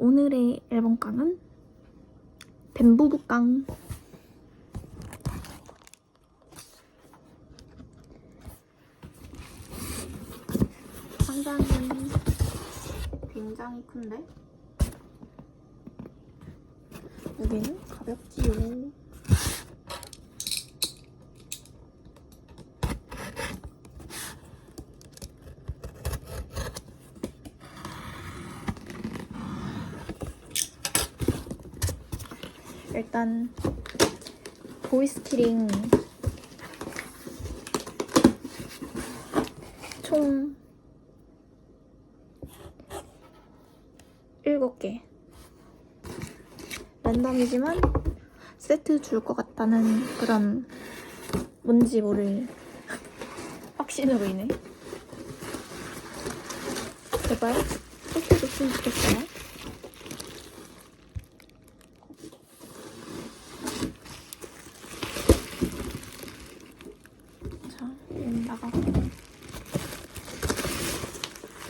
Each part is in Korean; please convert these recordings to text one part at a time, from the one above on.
오늘의 앨범깡은 뱀부부깡. 상당히 굉장히 큰데? 무게는 가볍지요 일단 보이스키링 총 7개. 랜덤이지만 세트 줄 것 같다는 그런 뭔지 모를 확신으로 인해. 제발 세트 줬으면 좋겠어요 자, 얘는 나가고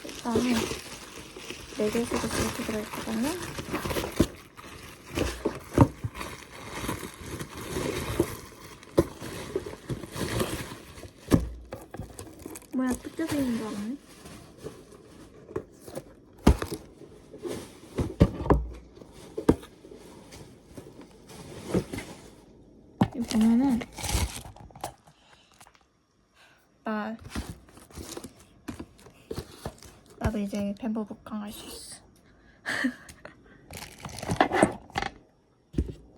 일단은 4개 세트 이렇게 들어있거든요. 뭐야 뜯겨져 있는 줄 알았네 여기 보면은 나 나도 이제 뱀버 북강 할 수 있어.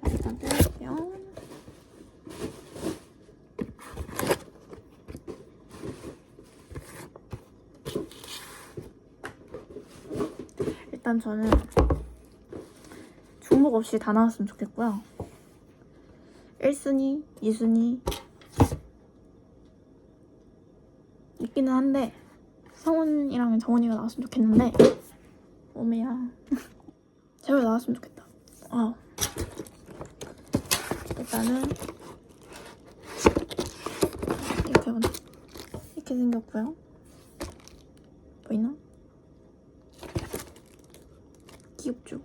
일단 떼볼게요 일단 저는 중복 없이 다 나왔으면 좋겠고요. 1순위, 2순위 있기는 한데 성훈이랑 정훈이가 나왔으면 좋겠는데 오메야. 제발 나왔으면 좋겠다. 아 일단은 이렇게 이렇게 생겼고요. 보이나? 귀엽죠?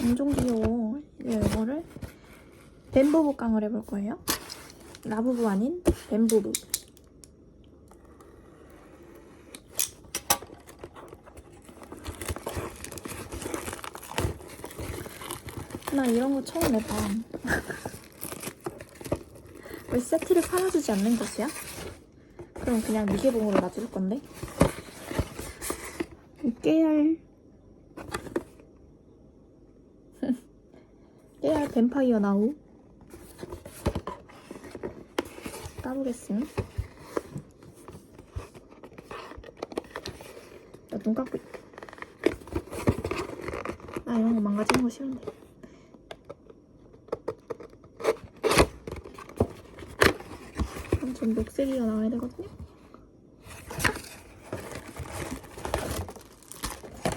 엄청 귀여워. 이제 이거를 깡을 해볼 거예요 라부부 아닌 뱀부부. 나 이런 거 처음 해봐. 왜 세트를 팔아주지 않는 것이야? 그럼 그냥 미개봉으로 놔줄 건데? 깨알. 깨알 뱀파이어 나우 까보겠음 나눈 감고 있- 나 이런 거 망가지는 거 싫은데 전 녹색이가 나와야 되거든요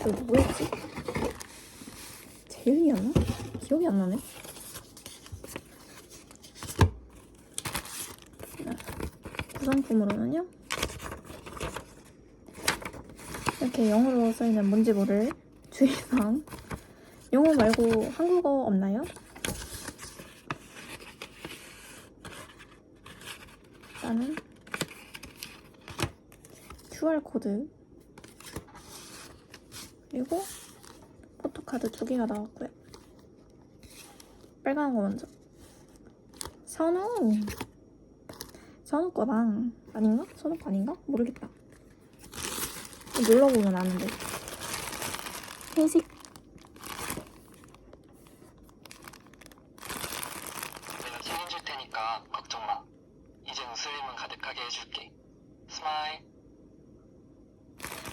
이거 뭐였지? 재윤이었나? 기억이 안 나네 구성품으로는요? 이렇게 영어로 써있는 뭔지 모를 주의사항. 영어 말고 한국어 없나요? 일단은 QR코드. 그리고 포토카드 두 개가 나왔고요. 빨간 거 먼저. 선우 선우 거랑 아닌가? 선우 거 아닌가? 모르겠다 눌러보면 아는데 회색 내가 책임질 테니까 걱정 마. 이제 웃음만 가득하게 해줄게. 스마일.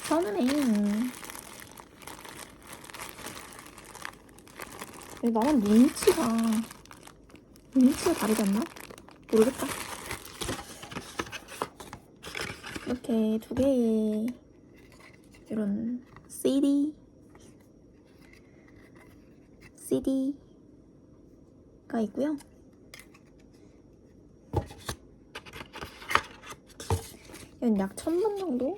선우네 왜 나만 눈치가 눈치가 다르지 않나? 모르겠다 이렇게 두 개의 이런 CD CD가 있고요 이건 약 1000번 정도?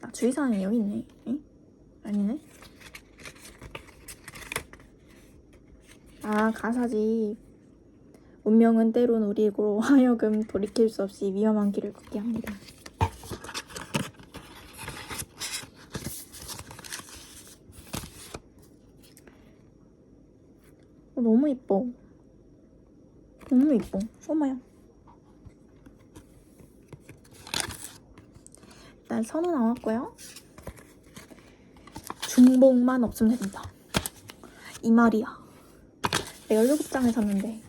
아, 주의사항이 여기 있네. 응? 아니네. 아, 가사지. 운명은 때론 우리로 하여금 돌이킬 수 없이 위험한 길을 걷게 합니다. 너무 이뻐. 너무 이뻐. 어머야. 일단 선우 나왔고요. 중복만 없으면 된다. 이 말이야. 내가 7장을 샀는데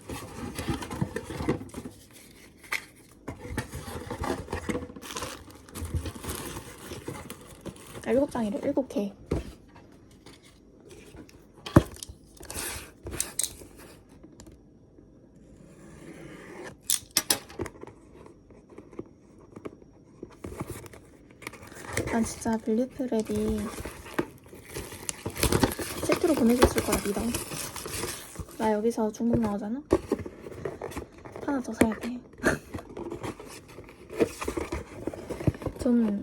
아, 7장이래 7개 난 진짜 빌리프랩이 세트로 보내줬을 거라 믿어 나 여기서 중복 나오잖아? 하나 더 사야 돼. 전,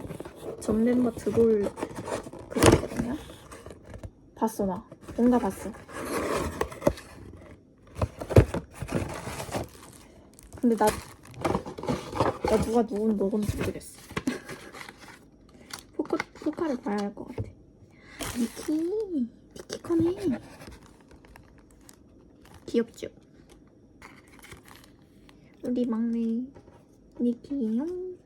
전 멤버 드볼 그거거든요? 봤어, 나. 뭔가 봤어. 근데 나, 나 누가 누군 먹은지 모르겠어. 포카를 봐야 할 것 같아. 미키, 미키 커네. 귀엽죠? 우리 막내 니키용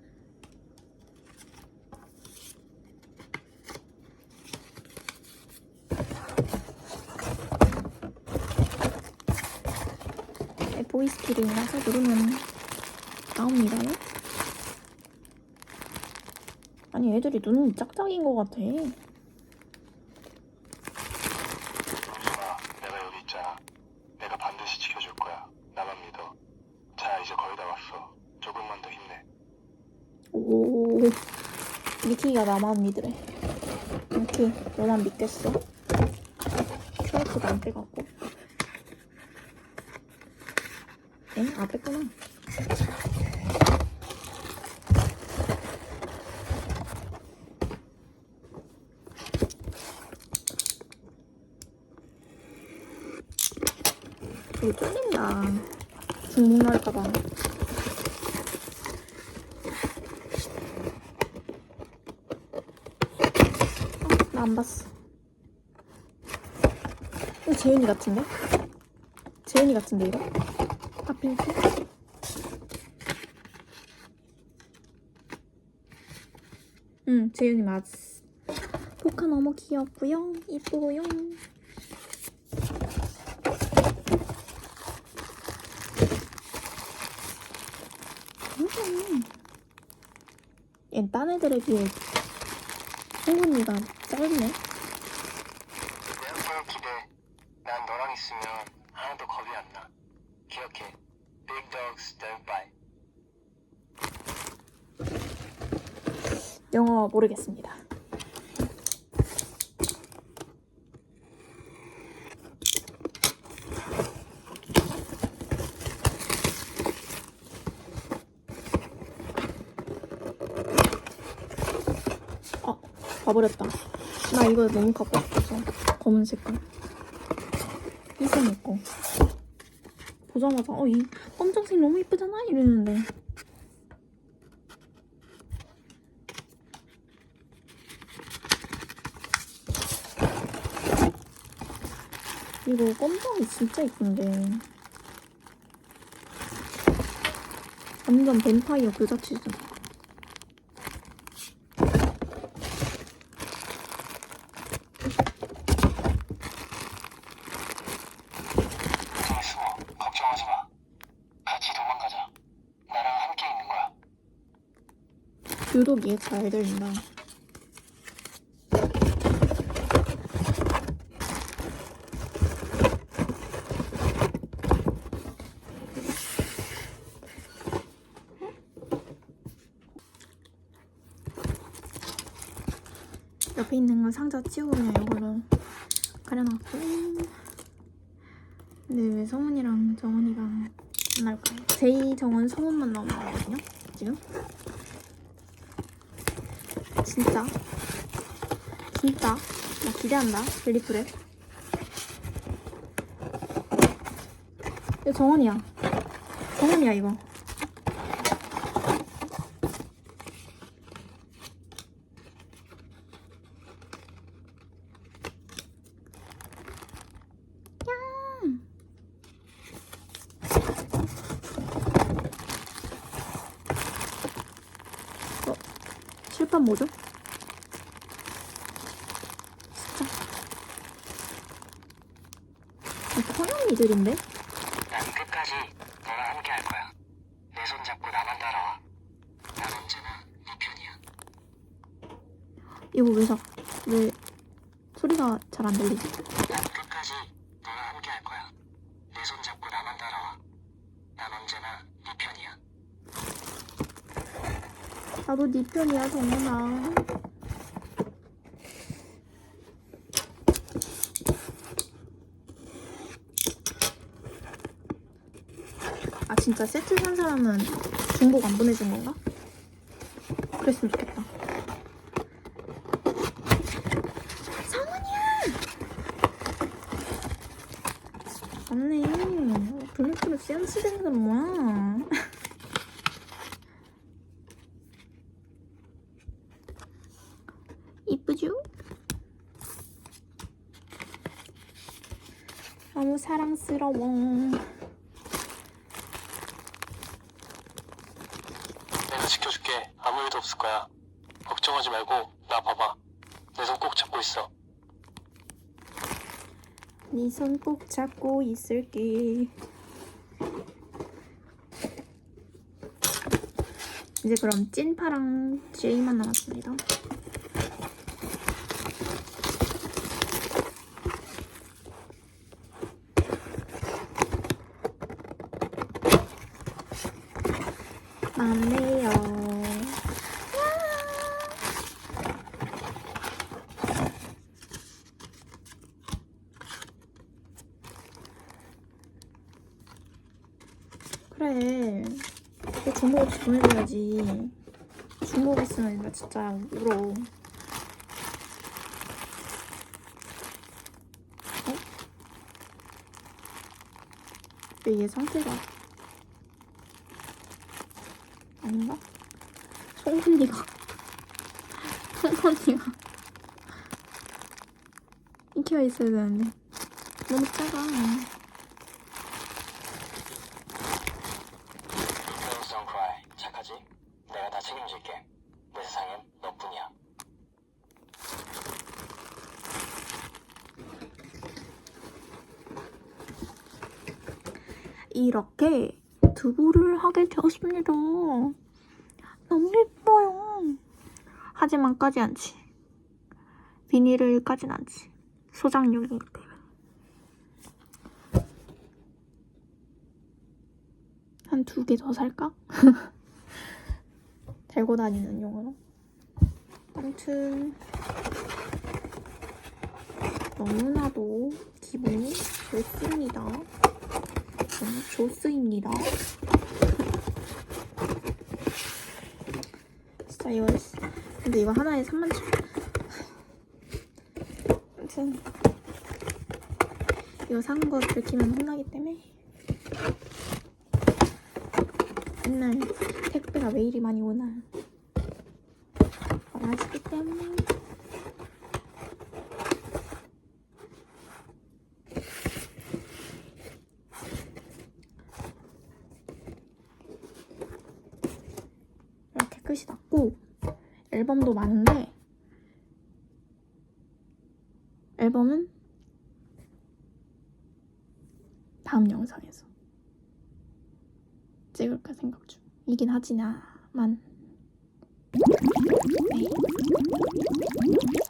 네, 보이스 키링이라서 누르면 나옵니다. 아니 애들이 눈이 짝짝인 것 같아. 용순아, 내가 여기 있잖아. 내가 반드시 지켜줄 거야. 나만 믿어. 자, 이제 거의 다 왔어. 조금만 더 힘내. 오, 미키가 나만 믿으래. 미키, 너만 믿겠어? 큐어코드 안 빼갖고. 엥? 아, 뺐구나. 이거 뚫린다. 중복 나올까봐. 나 안 봤어. 이거 재윤이 같은데? 재윤이 같은데 이거? 하필이지? 응, 재윤이 맞았어. 포카 너무 귀엽고요. 이쁘고요. 음. 얘딴 애들에 비해 성훈이가 짧네. 내 항상 기대. 난 너랑 있으면 하나도 겁이 안 나. 기억해. Big dogs don't bite. 영어 모르겠습니다. 아, 봐버렸다. 나 이거 너무 갖고 싶어서. 검은 색깔. 이거 입고. 보자마자, 어, 이 검정색 너무 이쁘잖아? 이랬는데. 이거 검정이 진짜 이쁜데. 완전 뱀파이어 그 자체잖아. 저기 숨어. 걱정하지 마. 같이 도망가자. 나랑 함께 있는 거야. 들린다. 옆에 있는 거 상자 치우고 그냥 이걸로 가려놨고 근데 왜 성훈이랑 정훈이가 안 나올까요? 제이, 정훈, 성훈만 나오는 거거든요 지금 진짜. 진짜. 나 기대한다. 벨리프랩 이거 정원이야. 정원이야 이거 칠판 뭐죠? 진짜. 아, 서양이들인데? 난 끝까지 너랑 함께 할 거야. 내 손 잡고 나만 따라와. 난 언제나 네 편이야. 이거 왜 자, 왜 소리가 잘 안 들리지? 난 끝까지 너랑 함께 할 거야. 내 손 잡고 나만 따라와. 난 언제나 네 편이야. 나도 네 편이야, 정연아. 아, 진짜 세트 산 사람은 중복 안 보내준 건가? 그랬으면 좋겠다. 성훈이야! 맞네. 블랙으로 센스 건 뭐야? 이쁘죠? 너무 사랑스러워. 내가 지켜줄게. 아무 일도 없을 거야. 걱정하지 말고 나 봐봐. 내 손 꼭 잡고 있어. 네 손 꼭 잡고 있을게. 이제 그럼 찐파랑 제이만 남았습니다. 맞네요. 그래. 그 중복 없이 보내줘야지. 중복 있으면 나 진짜 울어. 어? 근데 얘 상태가 아닌가? 송곳니가 송곳니가 익혀 있어야 되는데 너무 작아. Don't don't cry. 착하지? 내가 다 책임질게. 내 세상엔 너뿐이야. 이렇게 두부를 하게 되었습니다. 너무 예뻐요. 하지만 까지 않지. 비닐을 까진 않지. 소장용이기 때문에. 한 두 개 더 살까? 들고 다니는 용으로. 아무튼 너무나도 기분이 좋습니다. 너무 좋습니다. 진짜 이거 근데 이거 하나에 3만 7 아무튼 이거 산 거 들키면 혼나기 때문에 맨날 택배가 왜 이리 많이 오나 알아시기 때문에 끝이 났고 앨범도 많은데 앨범은 다음 영상에서 찍을까 생각 중이긴 하지만 네.